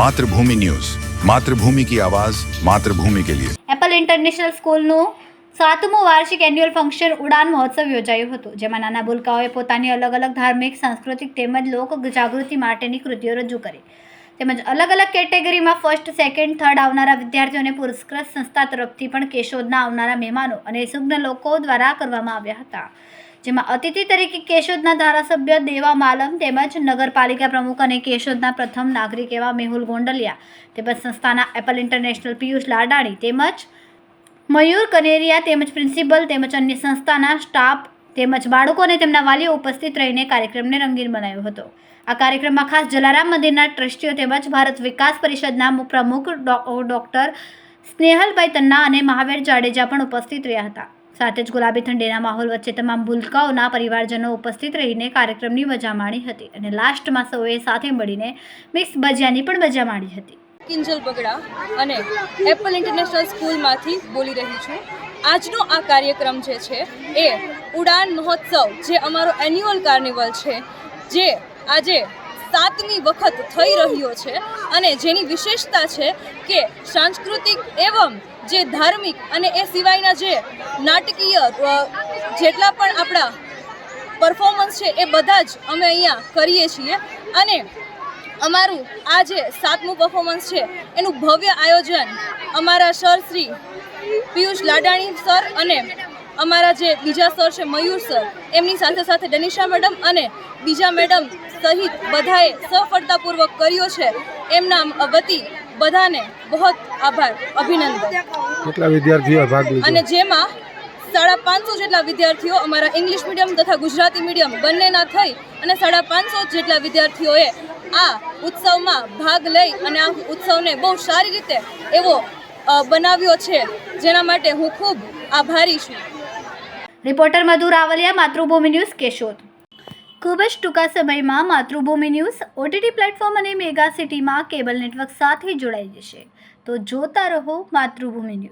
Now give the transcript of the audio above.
Mathrubhumi news. Mathrubhumi કી આવાજ, માતૃભૂમિ કે લિયે. એપલ ઇન્ટરનેશનલ સ્કૂલનું સાતમું વાર્ષિક એન્યુઅલ ફંક્શન ઉડાન મહોત્સવ યોજાયું હતું, જેમાં નાના બુલકાઓએ પોતાની અલગ અલગ ધાર્મિક, સાંસ્કૃતિક તેમજ લોક જાગૃતિ માટેની કૃતિઓ રજૂ કરી. તેમજ અલગ અલગ કેટેગરીમાં ફર્સ્ટ સેકન્ડ થર્ડ આવનારા વિદ્યાર્થીઓને પુરસ્કૃત સંસ્થા તરફથી પણ કેશોદના આવનારા મહેમાનો અને સુગ્ન લોકો દ્વારા કરવામાં આવ્યા હતા. જેમાં અતિથિ તરીકે કેશોદના ધારાસભ્ય દેવા માલમ તેમજ નગરપાલિકા પ્રમુખ અને કેશોદના પ્રથમ નાગરિક એવા મેહુલ ગોંડલિયા, તેમજ સંસ્થાના એપલ ઇન્ટરનેશનલ પિયુષ લાડાણી તેમજ મયુર કનેરિયા તેમજ પ્રિન્સિપલ તેમજ અન્ય સંસ્થાના સ્ટાફ તેમજ બાળકો અને તેમના વાલીઓ ઉપસ્થિત રહીને કાર્યક્રમને રંગીન બનાવ્યો હતો. આ કાર્યક્રમમાં ખાસ જલારામ મંદિરના ટ્રસ્ટીઓ તેમજ ભારત વિકાસ પરિષદના પ્રમુખ ડોક્ટર સ્નેહલભાઈ તન્ના અને મહાવીર જાડેજા પણ ઉપસ્થિત રહ્યા હતા. સાથે જ ગુલાબી ઠંડીના માહોલ વચ્ચે તમામ ભૂલકાઓના પરિવારજનો ઉપસ્થિત રહીને કાર્યક્રમની મજા માણી હતી અને લાસ્ટમાં સૌએ સાથે મળીને મિક્સ ભજીયાની પણ મજા માણી હતી. કિંજલ બગડા અને એપલ ઇન્ટરનેશનલ સ્કૂલમાંથી બોલી રહી છું. આજનો આ કાર્યક્રમ જે છે એ ઉડાન મહોત્સવ, જે અમારો એન્યુઅલ કાર્નિવલ છે, જે આજે સાતમી વખત થઈ રહ્યો છે અને જેની વિશેષતા છે કે સાંસ્કૃતિક એવમ જે ધાર્મિક અને એ સિવાયના જે નાટકીય જેટલા પણ આપણા પરફોર્મન્સ છે એ બધા જ અમે અહીંયા કરીએ છીએ. અને અમારું આ જે સાતમું પરફોર્મન્સ છે એનું ભવ્ય આયોજન અમારા સર શ્રી પિયુષ લાડાણી સર અને અમારા જે બીજા સર છે મયુર સર એમની સાથે સાથે ડનિશા મેડમ અને બીજા મેડમ સહિત બધાએ સફળતાપૂર્વક કર્યો છે. એમના વતી બધાને બહુ આભાર અભિનંદન. કેટલા વિદ્યાર્થીઓએ ભાગ લીધો? અને જેમાં સાડા પાંચસો જેટલા વિદ્યાર્થીઓ અમારા ઇંગ્લિશ મીડિયમ તથા ગુજરાતી મીડિયમ બંનેના થઈ અને સાડા પાંચસો જેટલા વિદ્યાર્થીઓએ આ ઉત્સવમાં ભાગ લઈ અને આ ઉત્સવને બહુ સારી રીતે એવો બનાવ્યો છે. જેના માટે હું ખૂબ આભારી છું. Reporter Madhu Rawaliya, Matrubhumi news, Keshod. ખૂબ જ ટૂંકા સમયમાં માતૃભૂમિ ન્યૂઝ ઓટીટી પ્લેટફોર્મ અને મેગા સિટીમાં કેબલ નેટવર્ક સાથે જોડાઈ જશે. તો જોતા રહો માતૃભૂમિ ન્યૂઝ.